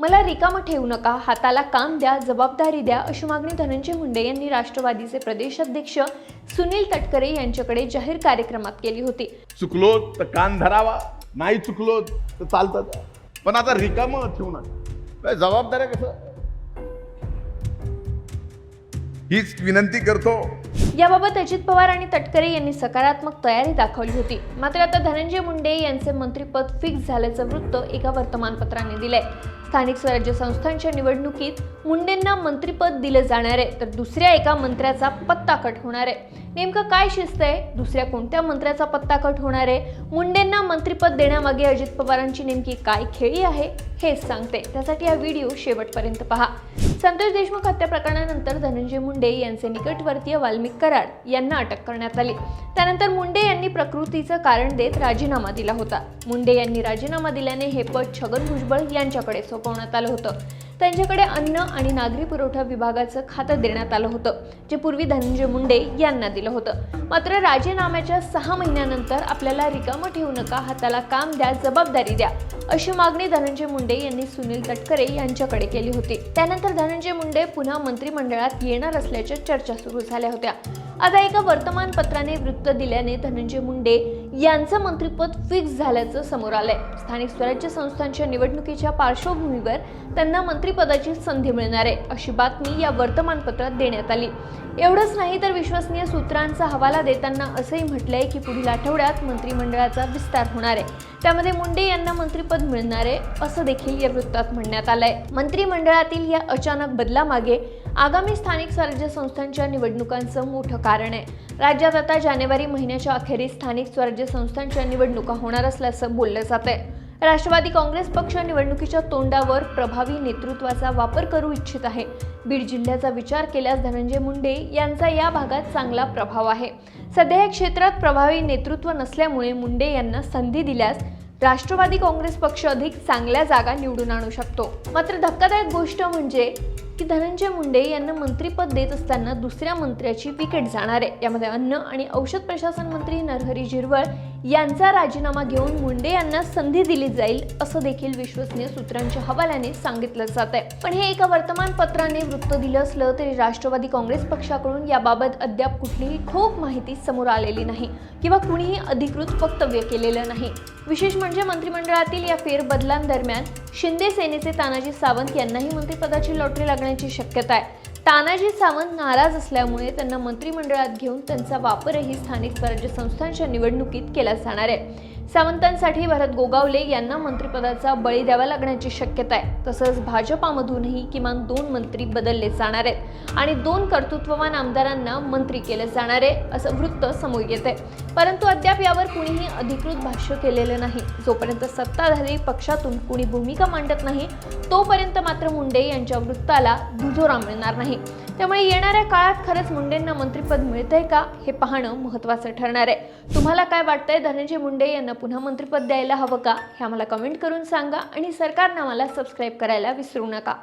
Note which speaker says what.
Speaker 1: मला रिकामं ठेवू नका हाताला काम द्या जबाबदारी द्या अशी मागणी धनंजय मुंडे यांनी राष्ट्रवादीचे प्रदेशाध्यक्ष सुनील तटकरे यांच्याकडे जाहीर कार्यक्रमात केली होती.
Speaker 2: चुकलो तर कान धरावा नाही चुकलो तर चालतं. पण आता रिकामं ठेवू नका. जबाबदाऱ्या कसं? हीच विनंती करतो.
Speaker 1: याबाबत अजित पवार आणि तटकरे यांनी सकारात्मक तयारी दाखवली होती. मात्र आता धनंजय मुंडे यांचे मंत्रिपद फिक्स झाल्याचं वृत्त एका वर्तमानपत्राने दिलंय. स्थानिक स्वराज्य संस्थांच्या निवडणुकीत मुंडेंना मंत्रिपद दिलं जाणार आहे तर दुसऱ्या एका मंत्र्याचा पत्ता कट होणार आहे. नेमकं काय शिस्त आहे? दुसऱ्या कोणत्या मंत्र्याचा पत्ता कट होणार आहे? मुंडेंना मंत्रिपद देण्यामागे अजित पवारांची नेमकी काय खेळी आहे? हेच सांगते. त्यासाठी हा व्हिडिओ शेवटपर्यंत पहा. संतोष देशमुख हत्या प्रकरणानंतर धनंजय मुंडे यांचे निकटवर्तीय वाल्मिक कराड यांना अटक करण्यात आली. त्यानंतर मुंडे यांनी प्रकृतीचं कारण देत राजीनामा दिला होता. मुंडे यांनी राजीनामा दिल्याने हे पद छगन भुजबळ यांच्याकडे सोपवण्यात आलं होतं. त्यांच्याकडे अन्न आणि नागरी पुरवठा विभागाचं खातं देण्यात आलं होतं जे पूर्वी धनंजय मुंडे यांना दिलं होतं. मात्र राजीनाम्याच्या सहा महिन्यानंतर आपल्याला रिकामं ठेवू नका हाताला काम द्या जबाबदारी द्या अशी मागणी धनंजय मुंडे यांनी सुनील तटकरे यांच्याकडे केली होती. त्यानंतर धनंजय मुंडे पुन्हा मंत्रिमंडळात येणार असल्याच्या चर्चा सुरू झाल्या होत्या. आता एका वर्तमानपत्राने वृत्त दिल्याने धनंजय मुंडे यांचं मंत्रिपद फिक्स झाल्याचं समोर आलंय. स्थानिक स्वराज्य संस्थांच्या निवडणुकीच्या पार्श्वभूमीवर त्यांना मंत्रिपदाची संधी मिळणार आहे अशी बातमी या वर्तमानपत्रात देण्यात आली. एवढंच नाही तर विश्वसनीय सूत्रांचा हवाला देताना असंही म्हटलंय की पुढील आठवड्यात मंत्रिमंडळाचा विस्तार होणार आहे. त्यामध्ये मुंडे यांना मंत्रिपद मिळणार आहे असं देखील या वृत्तात म्हणण्यात आलंय. मंत्रिमंडळातील या अचानक बदलामागे आगामी स्थानिक स्वराज्य संस्थांच्या निवडणुकांचं मोठं कारण आहे. राज्यात आता जानेवारी महिन्याच्या अखेरीस स्थानिक स्वराज्य संस्थांच्या निवडणुका होणार असल्याचं बोललं जात आहे राष्ट्रवादी काँग्रेस पक्ष निवडणुकीच्या तोंडावर प्रभावी नेतृत्वाचा वापर करू इच्छित आहे. बीड जिल्ह्याचा विचार केल्यास धनंजय मुंडे यांचा या भागात चांगला प्रभाव आहे. सध्या या क्षेत्रात प्रभावी नेतृत्व नसल्यामुळे मुंडे यांना संधी दिल्यास राष्ट्रवादी काँग्रेस पक्ष अधिक चांगल्या जागा निवडून आणू शकतो. मात्र धक्कादायक गोष्ट म्हणजे की धनंजय मुंडे यांना मंत्रीपद देत असताना दुसऱ्या मंत्र्याची विकेट जाणार आहे. यामध्ये अन्न आणि औषध प्रशासन मंत्री नरहरी झिरवळ यांचा राजीनामा घेऊन मुंडे यांना संधी दिली जाईल असं देखील विश्वसनीय सूत्रांच्या हवाल्याने सांगितलं जात आहे. पण हे एका वर्तमानपत्राने वृत्त दिलं असलं तरी राष्ट्रवादी काँग्रेस पक्षाकडून याबाबत अद्याप कुठलीही खूप माहिती समोर आलेली नाही किंवा कुणीही अधिकृत वक्तव्य केलेलं नाही. विशेष म्हणजे मंत्रिमंडळातील या फेरबदलांदरम्यान शिंदे सेनेचे तानाजी सावंत यांनाही मंत्रिपदाची लॉटरी लागण्याची शक्यता आहे. तानाजी सावंत नाराज असल्यामुळे त्यांना मंत्रिमंडळात घेऊन त्यांचा वापरही स्थानिक स्वराज्य संस्थांच्या निवडणुकीत केला जाणार आहे. सावंतांसाठी भरत गोगावले यांना मंत्रिपदाचा बळी द्यावा लागण्याची शक्यता आहे. तसंच भाजपामधूनही किमान दोन मंत्री बदलले जाणार आहेत आणि दोन कर्तृत्ववान आमदारांना मंत्री केले जाणार आहे असं वृत्त समोर येते परंतु अद्याप यावर कुणीही अधिकृत भाष्य केलेलं नाही. जोपर्यंत सत्ताधारी पक्षातून कुणी भूमिका मांडत नाही तोपर्यंत मात्र मुंडे यांच्या वृत्ताला दुजोरा मिळणार नाही. त्यामुळे येणाऱ्या काळात खरंच मुंडेंना मंत्रिपद मिळतंय का हे पाहणं महत्त्वाचं ठरणार आहे. तुम्हाला काय वाटतंय? धनंजय मुंडे यांना पुन्हा मंत्रिपद द्यायला हवं का? हे आम्हाला कमेंट करून सांगा आणि सरकारनं आम्हाला सबस्क्राईब करायला विसरू नका.